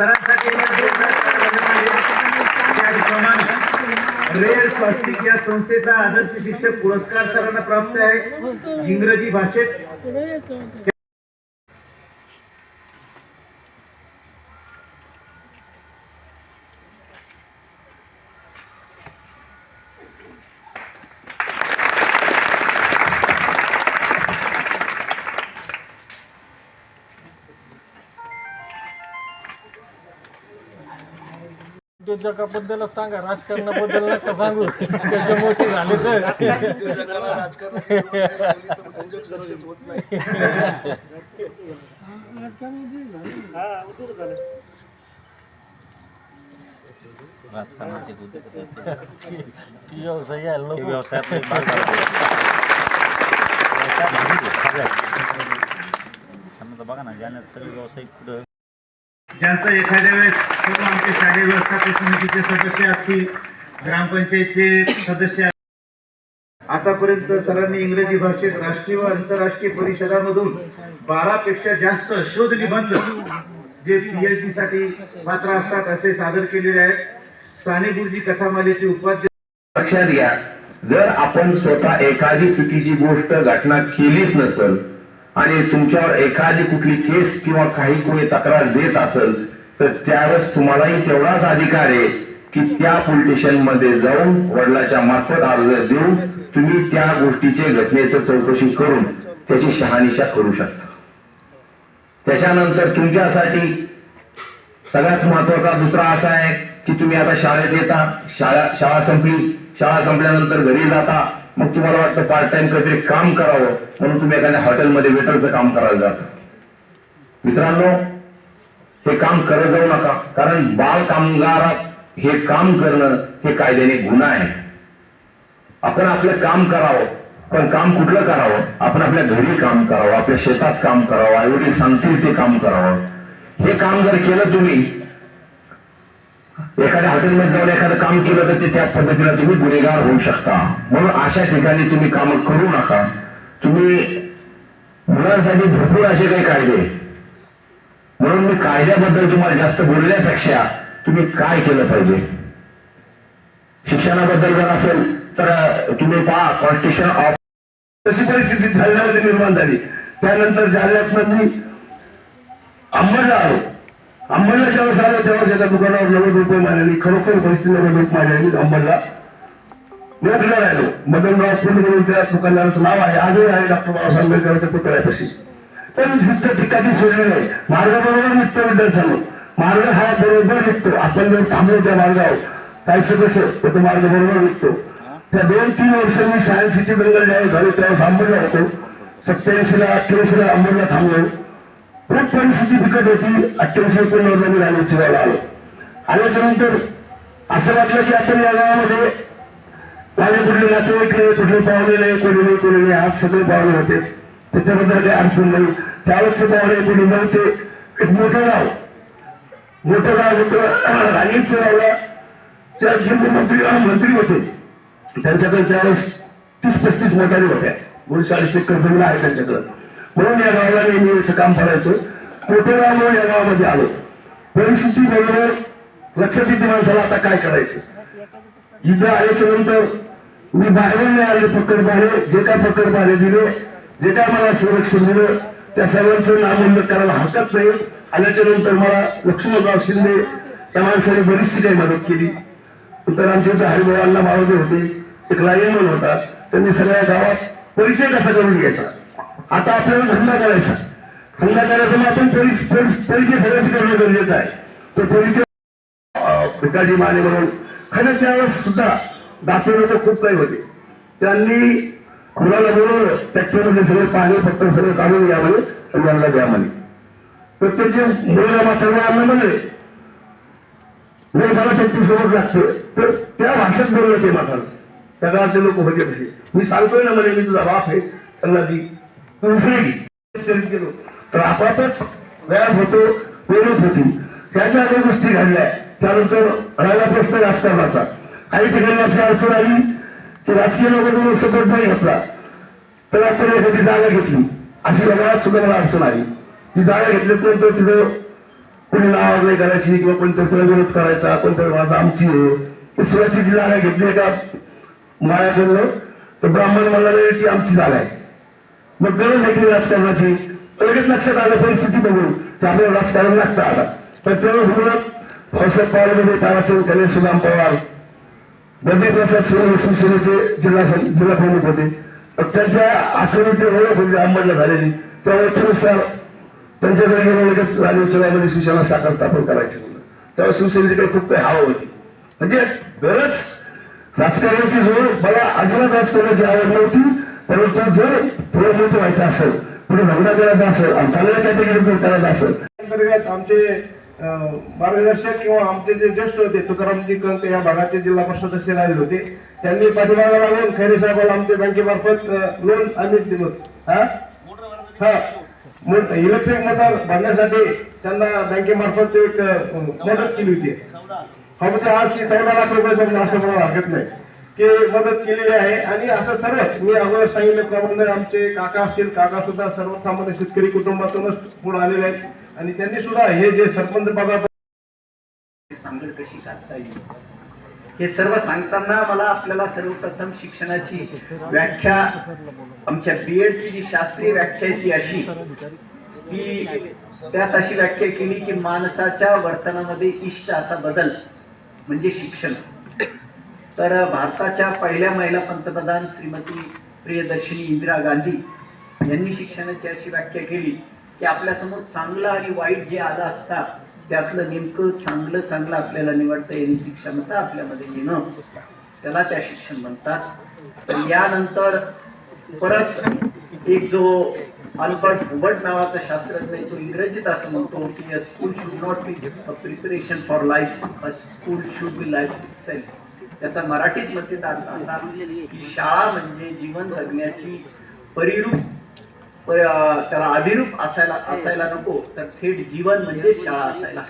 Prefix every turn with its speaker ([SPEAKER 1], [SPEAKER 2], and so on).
[SPEAKER 1] सरांसाठी rail स्वास्तिक या संस्थेचा आदर्श शिक्षक पुरस्कार सरांना प्राप्त आहे. इंग्रजी भाषेत
[SPEAKER 2] उद्योजकाबद्दलच सांगा राजकारणाबद्दल नका सांगू. कसे मोठे झाले तर.
[SPEAKER 3] उद्योजकाला राजकारणाची निवड नाही लागली तर उद्योग सक्सेस होत नाही
[SPEAKER 4] राजकारणाचे उद्योग
[SPEAKER 2] व्यवसाय यायला नको.
[SPEAKER 4] व्यवसायात बघा ना जालन्यात सगळे व्यावसायिक कुठं
[SPEAKER 1] ज्यांचं एखाद्या वेळेस किंवा आमचे शालेय व्यवस्थापन समितीचे सदस्य असतील ग्रामपंचायतचे सदस्य आतापर्यंत सरांनी इंग्रजी भाषेत राष्ट्रीय व आंतरराष्ट्रीय परिषदामधून बारा पेक्षा जास्त शोध निबंध जे पीएचडी साठी पात्र असतात असे सादर केलेले आहेत. साने गुरुजी कथामालेचे उपाध्याय
[SPEAKER 5] लक्षात घ्या जर आपण स्वतः एखादी चुकीची गोष्ट घटना केलीच नसेल आणि तुमच्यावर एखादी कुठली केस किंवा काही कोणी तक्रार देत असेल तर त्यावेळेस तुम्हालाही तेवढाच अधिकार आहे की त्या पोलिटिशियनमध्ये जाऊन वडिलाच्या मार्फत अर्ज देऊन तुम्ही त्या गोष्टीचे घटनेचं चौकशी करून त्याची शहानिशा करू शकता. त्याच्यानंतर तुमच्यासाठी सगळ्यात महत्त्वाचा दुसरा असा आहे की तुम्ही आता शाळेत येता शाळा शाळा संपली शाळा संपल्यानंतर घरी जाता मग तुम्हाला वाटतं पार्ट टाइम काहीतरी काम करावं म्हणून तुम्ही एखाद्या हॉटेलमध्ये वेटरचं काम करायला जाता. मित्रांनो हे काम करत जाऊ नका कारण बाल कामगारात हे काम करणं हे कायद्याने गुन्हा आहे. आपण आपलं काम करावं पण काम कुठलं करावं? आपण आपल्या घरी काम करावं आपल्या शेतात काम करावं आईवडील सांगतील ते काम करावं. हे काम जर केलं तुम्ही एखाद्या हॉटेलमध्ये जाऊन एखादं काम केलं तर ते त्या पद्धतीला तुम्ही गुन्हेगार होऊ शकता. म्हणून अशा ठिकाणी तुम्ही काम करू नका. तुम्ही मुलांसाठी भरपूर असे काही कायदे. म्हणून मी कायद्याबद्दल तुम्हाला जास्त बोलण्यापेक्षा तुम्ही काय केलं पाहिजे? शिक्षणाबद्दल जर असेल तर तुम्ही पहा कॉन्स्टिट्यूशन ऑफ तशी परिस्थिती जालन्यामध्ये निर्माण झाली. त्यानंतर जालन्यात मी अंमलदार अंबरला जेव्हा आलो तेव्हा त्याच्या दुकानावर नव्वद रुपये मारलेली खरोखर परिस्थिती नव्वद रुपये मारली अंबरला नोकरीला राहिलो. मदनराव पुंड म्हणून त्या दुकानदाराचं नाव आहे. आजही आहे डॉक्टर बाबासाहेब आंबेडकरांच्या पुतळ्यापाशी. पण शिस्त चिकाटी सोडली नाही. मार्गाबरोबर निघतो विद्यार्थ्यांनो मार्ग हा बरोबर निघतो. आपण जर थांबलो त्या मार्गावर जायचं कसं? तर तो मार्ग बरोबर निघतो. त्या दोन तीन वर्षांनी शहाऐंशीचे दंगल ज्यावेळी झाली त्यावेळेस आंबडला होतो. सत्याऐंशीला अठ्ठ्याऐंशीला अंबरला थांबलो. खूप परिस्थिती बिकट होती अठ्ठ्याऐंशी एकोणनव्वद मी राणी चिरायला आलो. आल्याच्यानंतर असं वाटलं की आपण या गावामध्ये माझे कुठले नातेवाईक नाही कुठले पाहुणे नाही कोणी नाही कोणी नाही आज सगळे पाहुणे होते. त्याच्याबद्दल काही अडचण नाही. त्यावेळेस पाहुणे कोणी नव्हते. एक मोठं गाव. मोठं गाव होतं राणीचं गावला त्या गृहमंत्री मंत्री मंत्री होते. त्यांच्याकडे त्यावेळेस तीस पस्तीस मोटारी होत्या. दोन चाळीस एकर जमीन आहे त्यांच्याकडं. म्हणून या गावाला नेहमी याचं काम करायचं. मोठं गाव म्हणून या गावामध्ये आलो. परिस्थिती बरोबर लक्षात येते माणसाला आता काय करायचं. इथं आल्याच्यानंतर मी बाहेरून नाही आले पकड बाहेर. जे काय पकड बाहेर दिले जे काय मला संरक्षण दिलं त्या सर्वांचं नामोल्लेख करायला हरकत नाही. आल्याच्यानंतर मला लक्ष्मणराव शिंदे या माणसाने बरीचशी काही मदत केली. नंतर आमच्या इथं अण्णा मावदे होते. एक लायमन होता. त्यांनी सगळ्या गावात परिचय कसा करून घ्यायचा? आता आपल्याला धंदा करायचा. धंदा करायचा मग आपण परिचय सगळ्याशी करणं गरजेचं आहे. तो परिचय भिकाजी माने म्हणून. खरं त्यावेळेस सुद्धा दाते लोक खूप काही होते. त्यांनी मुलाला बोलवलं ट्रॅक्टरमध्ये सगळे पाणी पट्टर सगळं काढून घ्या म्हणे आणि द्या म्हणे. तर त्याचे मुलगा म्हातारला म्हणले. नाही मला ट्रॅक्टर सोबत लागते. तर त्या भाषेत बोललं ते म्हातार त्या काळातले लोक होते कसे मी सांगतोय ना म्हणे मी तुझा बाप आहे. त्यांना दी. तर दुसरी गेलो तर आपापच व्यायाम होतो मेहनत होती. त्याच्या अनेक गोष्टी घडल्या. त्यानंतर राहिला प्रश्न राजकारणाचा. काही ठिकाणी अशी अडचण आली की राजकीय लोकांचा सपोर्ट नाही घेतला. तर आपण एखादी जागा घेतली. अशी लग्नात सुद्धा मला अडचण आली. ती जागा घेतल्यानंतर तिथं कोणी नाव नाही करायची किंवा कोणतरी तिला विरोध करायचा कोणतरी माझा आमची आहे. ही सुरुवातीची जागा घेतली का मायाकडनं तर ब्राह्मण मला ती आमची जागा आहे. मग गरज आहे की राजकारणाची? लगेच लक्षात आलं परिस्थिती बघून. की आपल्याला राजकारण लागतं आलं पण तेव्हा म्हणून भाऊसाहेब पवारमध्ये ताराचंद गणेश सुदाम पवार बद्रीप्रसाद सुरेश शिवसेनेचे जिल्हा जिल्हा प्रमुख होते. त्यांच्या आठवणी ते ओळख म्हणजे होती अंबडला झालेली. त्या ओळखीनुसार त्यांच्याकडे गेलो लगेच राजवचनामध्ये शिवसेना शाखा स्थापन करायची म्हणून. तेव्हा शिवसेनेची खूप काही हवा होती. म्हणजे गरज राजकारणाची जोड मला अजिबात राजकारणाची आवड नव्हती. परंतु जर थोडं मोठं व्हायचं असेल पुढे धंदा करायचा असेल आणि चांगल्या कॅटेगरीत जर करायचं असेल.
[SPEAKER 6] अंतर्गत आमचे मार्गदर्शक किंवा आमचे जे ज्येष्ठ होते तुकारामजी कंक या भागाचे जिल्हा परिषद सदस्य राहिले होते. त्यांनी पाठीमागे लागून खैरे साहेबांना आमच्या बँकेमार्फत लोन आम्ही दिलो. हा? हा. मो- इलेक्ट्रिक मोटर भरण्यासाठी त्यांना बँकेमार्फत एक मदत केली होती. हा म्हणजे आज चौदा लाख रुपये समजा असं मला हरकत नाही. ते मदत केलेली आहे. आणि असं सर्व मी अगोदर सांगितल्याप्रमाणे आमचे काका असतील काका सुद्धा सर्वसामान्य शेतकरी कुटुंबातूनच पुढे आलेले आहेत. आणि त्यांनी सुद्धा हे जे सरपंच पदाचं
[SPEAKER 7] सांगड कशी काढता येईल? हे सर्व सांगताना मला आपल्याला सर्वप्रथम शिक्षणाची व्याख्या आमच्या बी एडची जी शास्त्रीय व्याख्या आहे ती अशी की त्यात अशी व्याख्या केली की माणसाच्या वर्तनामध्ये इष्ट असा बदल म्हणजे शिक्षण. तर भारताच्या पहिल्या महिला पंतप्रधान श्रीमती प्रियदर्शिनी इंदिरा गांधी यांनी शिक्षणाची अशी व्याख्या केली की आपल्यासमोर चांगलं आणि वाईट जे आलं असतात त्यातलं नेमकं चांगलं चांगलं आपल्याला निवडता येण्याची क्षमता आपल्यामध्ये येणं त्याला त्या शिक्षण म्हणतात. तर यानंतर परत एक जो अल्बर्ट हुबर्ट नावाचा शास्त्रज्ञ तो इंग्रजीत असं म्हणतो की school should not be a preparation for life a school should be life self त्याचा मराठीत मध्ये असा म्हणजे की शाळा म्हणजे जीवन जगण्याची परिरूप त्याला अभिरूप असायला असायला नको तर थेट जीवन म्हणजे शाळा असायला.